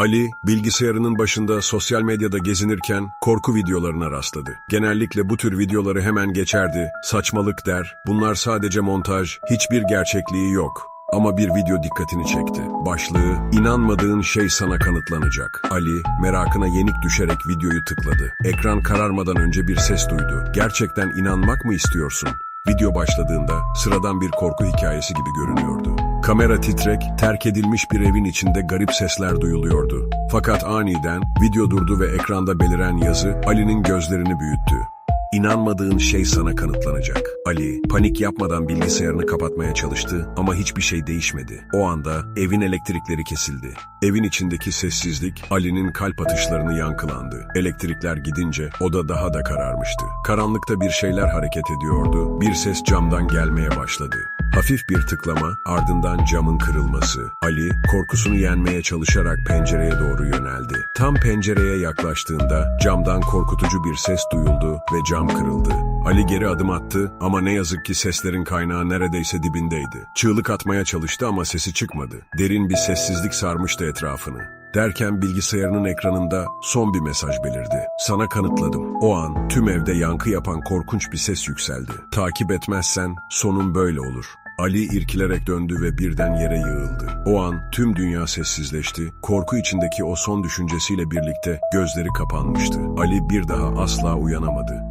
Ali, bilgisayarının başında sosyal medyada gezinirken korku videolarına rastladı. Genellikle bu tür videoları hemen geçerdi, saçmalık der, bunlar sadece montaj, hiçbir gerçekliği yok. Ama bir video dikkatini çekti. Başlığı, inanmadığın şey sana kanıtlanacak. Ali, merakına yenik düşerek videoyu tıkladı. Ekran kararmadan önce bir ses duydu. Gerçekten inanmak mı istiyorsun? Video başladığında sıradan bir korku hikayesi gibi görünüyordu. Kamera titrek, terk edilmiş bir evin içinde garip sesler duyuluyordu. Fakat aniden video durdu ve ekranda beliren yazı Ali'nin gözlerini büyüttü. İnanmadığın şey sana kanıtlanacak. Ali, panik yapmadan bilgisayarını kapatmaya çalıştı ama hiçbir şey değişmedi. O anda evin elektrikleri kesildi. Evin içindeki sessizlik Ali'nin kalp atışlarını yankılandı. Elektrikler gidince oda daha da kararmıştı. Karanlıkta bir şeyler hareket ediyordu. Bir ses camdan gelmeye başladı. Hafif bir tıklama, ardından camın kırılması. Ali, korkusunu yenmeye çalışarak pencereye doğru yöneldi. Tam pencereye yaklaştığında camdan korkutucu bir ses duyuldu ve cam kırıldı. Ali geri adım attı ama ne yazık ki seslerin kaynağı neredeyse dibindeydi. Çığlık atmaya çalıştı ama sesi çıkmadı. Derin bir sessizlik sarmıştı etrafını. Derken bilgisayarının ekranında son bir mesaj belirdi. Sana kanıtladım. O an tüm evde yankı yapan korkunç bir ses yükseldi. Takip etmezsen sonun böyle olur. Ali irkilerek döndü ve birden yere yığıldı. O an tüm dünya sessizleşti. Korku içindeki o son düşüncesiyle birlikte gözleri kapanmıştı. Ali bir daha asla uyanamadı.